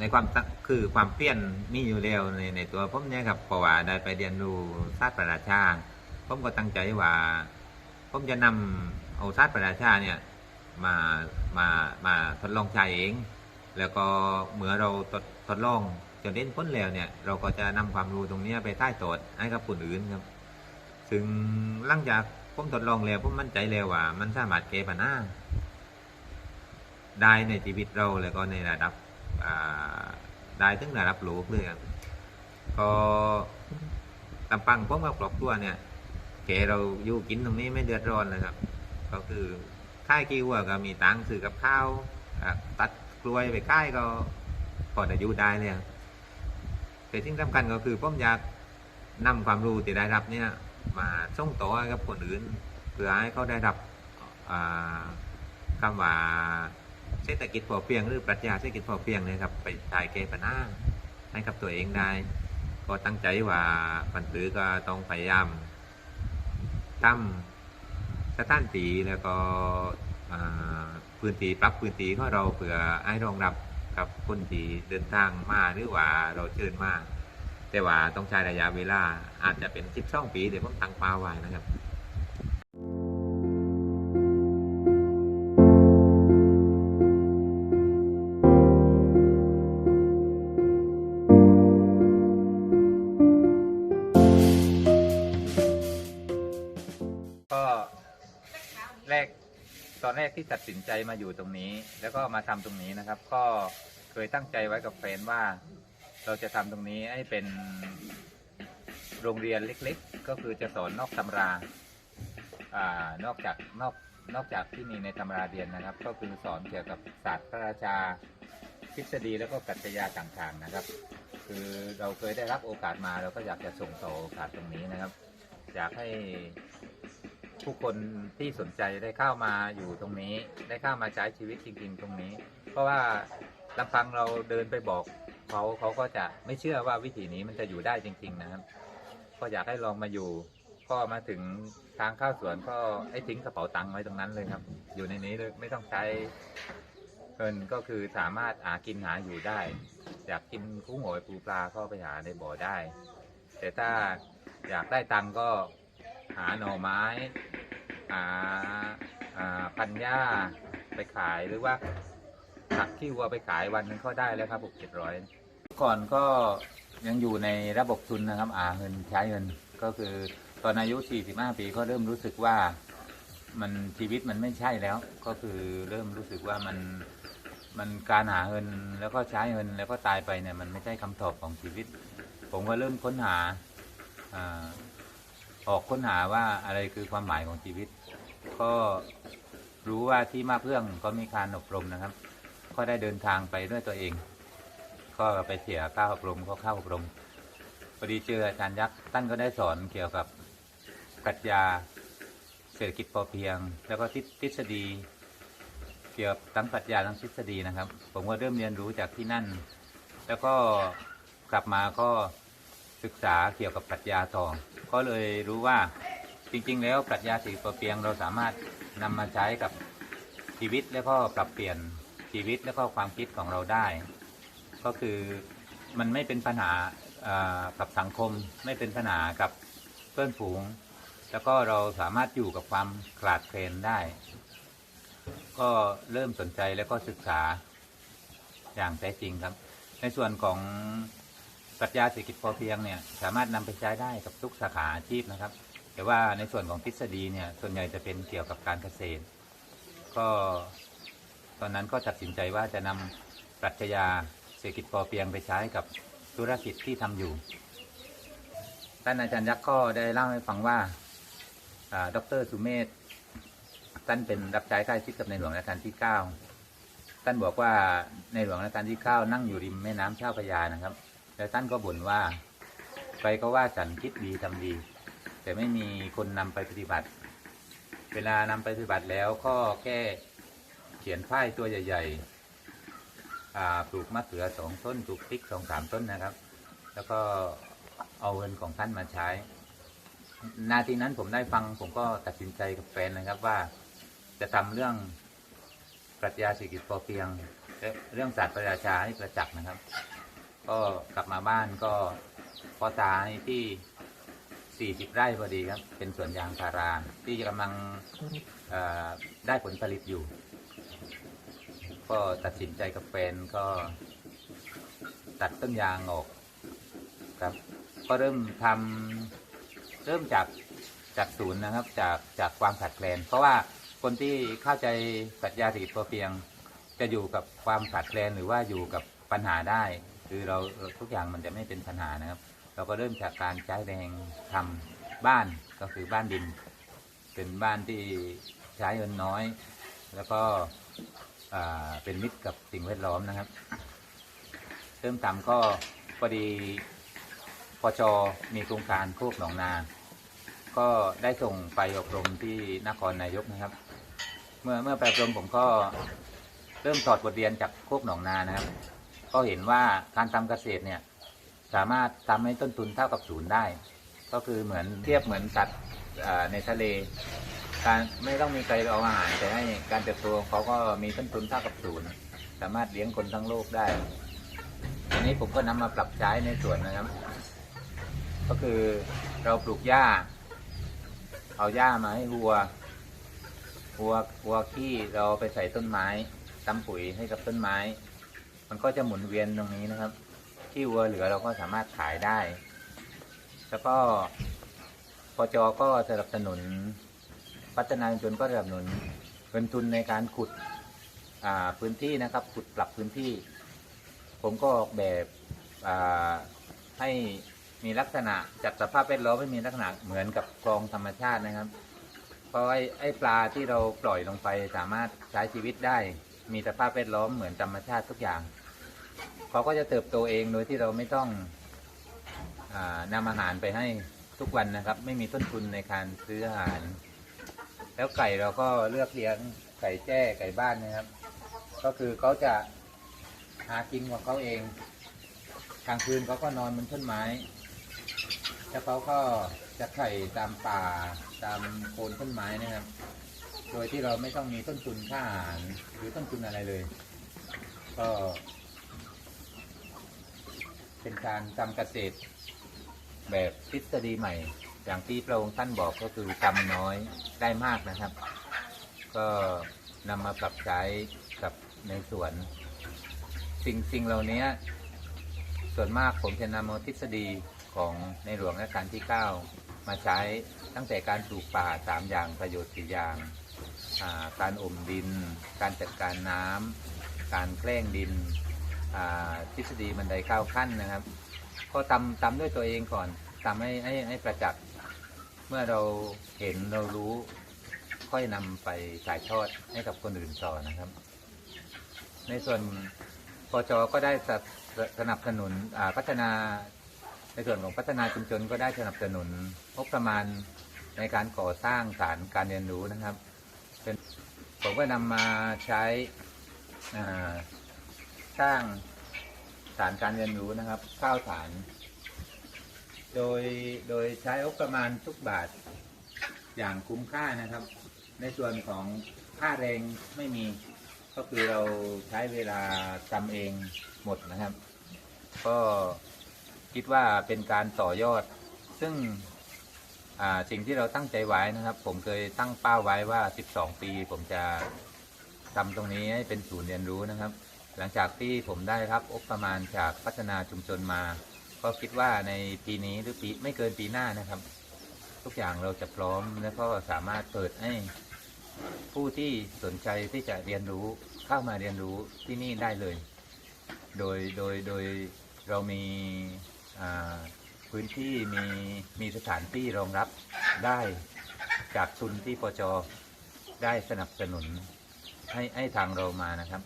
ในความตั้งคือความเปลี่ยนมีอยู่แล้วในในตัวผมเนี่ยครับเพราะว่าได้ไปเรียนรู้ศาสตร์ประราชาผมก็ตั้งใจว่าผมจะนำเอาศาสตร์ประราชาเนี่ยมามามาทดลองใช้เอง แล้วก็เมื่อเราทดทดลองจนเล่นพ้นแล้วเนี่ย เราก็จะนำความรู้ตรงนี้ไปใต้ตดให้กับคนอื่นครับซึ่งหลังจากผมทดลองแล้วผมมั่นใจแล้วว่า มันสามารถแก้ปัญหาได้ในชีวิตเราแล้วก็ในระดับ ได้ถึงระดับโลกเลยครับก็ลำพังผมกับครอบครัวเนี่ยแกเราอยู่กินตรงนี้ไม่เดือดร้อนเลยครับ ก็คือค่ายกิ้วะก็มีตังค์ซื้อกับข้าวตัดกล้วยไปค่ายก็พอจะอยู่ได้เลยครับแต่ที่สำคัญก็คือผมอยากนำความรู้ที่ได้รับเนี่ยมาส่งต่อให้กับคนอื่นเพื่อให้เขาได้รับอ่าคำว่า เศรษฐกิจพอเพียงหรือปรัชญาเศรษฐกิจพอเพียงนี่ยครับไปใช้แก้ปัญหาให้กับตัวเองได้ ก็ตั้งใจว่าปันปือก็ต้องพยายามทำสถานตีแล้วก็พื้นที่ปรับพื้นที่ของเราเพื่อให้รองรับกับคนที่เดินทางมาหรือว่าเราเชิญมาแต่ว่าต้องใช้ระยะเวลาอาจจะเป็น12ปีเดี๋ยวผมตั้งเป้าไว้นะครับ ที่ตัดสินใจมาอยู่ตรงนี้ แล้วก็มาทำตรงนี้นะครับ ก็เคยตั้งใจไว้กับแฟนว่า เราจะทำตรงนี้ให้เป็นโรงเรียนเล็ก ๆ ก็คือจะสอนนอกตำราอ่านอกจากนอกนอกจากที่มีในตำราเรียนนะครับ ก็คือสอนเกี่ยวกับศาสตร์พระราชาทฤษฎีแล้วก็ปรัชญาต่างๆนะครับ คือเราเคยได้รับโอกาสมาเราก็อยากจะส่งต่อโอกาสตรงนี้นะครับ อยากให้ ผู้คนที่สนใจได้เข้ามาอยู่ตรงนี้ ได้เข้ามาใช้ชีวิตจริงๆตรงนี้ เพราะว่าลำพังเราเดินไปบอกเขาเขาก็จะไม่เชื่อว่าวิถีนี้มันจะอยู่ได้จริง ๆ นะครับ ก็อยากให้ลองมาอยู่ ก็มาถึงทางเข้าสวนก็ให้ทิ้งกระเป๋าตังค์ไว้ตรงนั้นเลยครับ อยู่ในนี้เลยไม่ต้องใช้เงินก็คือสามารถหากินหาอยู่ได้ อยากกินกุ้งหอยปูปลาก็ไปหาในบ่อได้ แต่ถ้าอยากได้ตังค์ก็ หาหน่อไม้ หาพันหญ้าไปขายหรือว่าผักที่วัวไปขายวันนึงก็ได้แล้วครับหกเจ็ดร้อยก่อนก็ยังอยู่ในระบบทุนนะครับอาเงินใช้เงินก็คือตอนอายุ 45 ปีก็เริ่มรู้สึกว่ามันชีวิตมันไม่ใช่แล้ว ก็คือเริ่มรู้สึกว่ามันมันการหาเงินแล้วก็ใช้เงินแล้วก็ตายไปเนี่ยมันไม่ใช่คำตอบของชีวิต ผมก็เริ่มค้นหา อออกค้นหาว่าอะไรคือความหมายของชีวิต ก็รู้ว่าที่มาเพื่องก็มีการอบรมนะครับ ก็ได้เดินทางไปด้วยตัวเอง ก็ไปเสียค่าอบรมก็เข้าอบรมพอดีเจออาจารย์ยักษ์ท่านก็ได้สอนเกี่ยวกับปรัชญาเศรษฐกิจพอเพียง แล้วก็ทฤษฎี เกี่ยวกับทั้งปรัชญาทั้งทฤษฎีนะครับ ผมก็เริ่มเรียนรู้จากที่นั่น แล้วก็กลับมาก็ศึกษาเกี่ยวกับปรัชญาต่อ ก็เลยรู้ว่าจริง ๆ แล้วปรัชญาสี่พอเพียงเราสามารถนำมาใช้กับชีวิตแล้วก็ปรับเปลี่ยนชีวิตแล้วก็ความคิดของเราได้ ก็คือมันไม่เป็นปัญหากับสังคม ไม่เป็นปัญหากับเพื่อนฝูง แล้วก็เราสามารถอยู่กับความขลาดเคลนได้ ก็เริ่มสนใจแล้วก็ศึกษาอย่างแท้จริงครับ ในส่วนของ ปรัชญาเศรษฐกิจพอเพียงเนี่ยสามารถนำไปใช้ได้กับทุกสาขาอาชีพนะครับ แต่ว่าในส่วนของทฤษฎีเนี่ยส่วนใหญ่จะเป็นเกี่ยวกับการเกษตร ก็ตอนนั้นก็ตัดสินใจว่าจะนำปรัชญาเศรษฐกิจพอเพียงไปใช้กับธุรกิจที่ทำอยู่ท่านอาจารย์ยักษ์ก็ได้เล่าให้ฟังว่าอ่าดรสุเมธท่านเป็นรับใช้ใกล้ชิดกับในหลวงรัชกาลที่เก้าท่านบอกว่าในหลวงรัชกาลที่เก้านั่งอยู่ริมแม่น้ำเจ้าพระยานะครับ แล้วท่านก็บ่นว่าใครก็ว่าฉันคิดดีทำดี แต่ไม่มีคนนำไปปฏิบัติ เวลานำไปปฏิบัติแล้วก็แค่เขียนป้ายตัวใหญ่ๆปลูกมะเขือสองต้นปลูกพริกสองสามต้นนะครับ แล้วก็เอาเงินของท่านมาใช้ นาทีนั้นผมได้ฟังผมก็ตัดสินใจกับแฟนนะครับว่าจะทำเรื่องปรัชญาเศรษฐกิจพอเพียง เรื่องศาสตร์ประราชาให้ประจักษ์นะครับ ก็กลับมาบ้านก็พ่อตาให้ที่ 40 ไร่พอดีครับ เป็นสวนยางพาราที่กำลังได้ผลผลิตอยู่ ก็ตัดสินใจกับแฟนก็ตัดต้นยางออกครับ ก็เริ่มทำเริ่มจากจากศูนย์นะครับ จากจากความขาดแคลน เพราะว่าคนที่เข้าใจปรัชญาเศรษฐกิจพอเพียง จะอยู่กับความขาดแคลนหรือว่าอยู่กับปัญหาได้ คือเราทุกอย่างมันจะไม่เป็นปัญหานะครับ เราก็เริ่มจากการใช้แรงทำบ้านก็คือบ้านดิน เป็นบ้านที่ใช้เงินน้อย แล้วก็เป็นมิตรกับสิ่งแวดล้อมนะครับ เริ่มทำก็พอดีพอชมีโครงการโคกหนองนา ก็ได้ส่งไปอบรมที่นครนายกนะครับ เมื่อเมื่อไปอบรมผมก็เริ่มถอดบทเรียนจากโคกหนองนานะครับ ก็เห็นว่าการทำเกษตรเนี่ยสามารถทำให้ต้นทุนเท่ากับศูนย์ได้ ก็คือเหมือนเทียบเหมือนสัตว์ในทะเล การไม่ต้องมีใครเอาอาหารแต่ให้การเติบโตเขาก็มีต้นทุนเท่ากับศูนย์สามารถเลี้ยงคนทั้งโลกได้อันนี้ผมก็นำมาปรับใช้ในสวนนะครับ ก็คือเราปลูกหญ้า เอาหญ้ามาให้วัววัววัวขี้เราไปใส่ต้นไม้ทำปุ๋ยให้กับต้นไม้ มันก็จะหมุนเวียนตรงนี้นะครับ ที่วัวเหลือเราก็สามารถขายได้ แล้วก็ปจอก็สนับสนุน พัฒนาชนก็สนับสนุนเงินทุนในการขุดพื้นที่นะครับ ขุดปรับพื้นที่ ผมก็ออกแบบให้มีลักษณะจัดสภาพแวดล้อมให้มีลักษณะเหมือนกับคลองธรรมชาตินะครับ เพราะไอ้ไอปลาที่เราปล่อยลงไปสามารถใช้ชีวิตได้ มีสภาพแวดล้อมเหมือนธรรมชาติทุกอย่าง เขาก็จะเติบโตเองโดยที่เราไม่ต้องอนำอาหารไปให้ทุกวันนะครับ ไม่มีต้นทุนในการซื้ออาหาร แล้วไก่เราก็เลือกเลี้ยงไก่แจ้ไก่บ้านนะครับ ก็คือเขาจะหากินของเขาเองกลางคืนเขาก็นอนบนต้นไม้แล้วเขาก็จะไข่ตามป่าตามโคนต้นไม้นะครับ โดยที่เราไม่ต้องมีต้นทุนค่าอาหารหรือต้นทุนอะไรเลย ก็ เป็นการทำเกษตร แบบทฤษฎีใหม่ อย่างที่พระองค์ท่านบอกก็คือทำน้อยได้มากนะครับ ก็นำมาปรับใช้กับในสวน สิ่งสิ่งเหล่านี้ส่วนมากผมจะนำเอาทฤษฎีของในหลวงรัชกาลที่ 9 มาใช้ตั้งแต่การปลูกป่าสามอย่างประโยชน์สี่อย่าง การอมดิน การจัดการน้ำการแกล้งดิน ทฤษฎีบันไดเก้าขั้นนะครับ ก็ทำทำด้วยตัวเองก่อนทำให้ให้ให้ประจักษ์เมื่อเราเห็นเรารู้ค่อยนำไปถ่ายทอดให้กับคนอื่นต่อนะครับ ในส่วนปจก็ได้สนับสนุนพัฒนาในส่วนของพัฒนาชุมชนก็ได้สนับสนุนงบประมาณในการก่อสร้างฐานการเรียนรู้นะครับเป็นผมก็นำมาใช้อ่า สร้างฐานการเรียนรู้นะครับข้าวฐาน โดยโดยใช้งบประมาณทุกบาทอย่างคุ้มค่านะครับ ในส่วนของค่าแรงไม่มีก็คือเราใช้เวลาทำเองหมดนะครับ ก็คิดว่าเป็นการต่อยอด ซึ่งสิ่งที่เราตั้งใจไว้นะครับ ผมเคยตั้งเป้าไว้ว่า 12 ปี ผมจะทำตรงนี้ให้เป็นศูนย์เรียนรู้นะครับ หลังจากที่ผมได้รับงบประมาณจากพัฒนาชุมชนมา ก็คิดว่าในปีนี้หรือปีไม่เกินปีหน้านะครับ ทุกอย่างเราจะพร้อมแล้วก็สามารถเปิดให้ผู้ที่สนใจที่จะเรียนรู้เข้ามาเรียนรู้ที่นี่ได้เลย โดยโดยโดยเรามีพื้นที่มีมีสถานที่รองรับได้จากทุนที่ปจได้สนับสนุนให้ให้ทางเรามานะครับ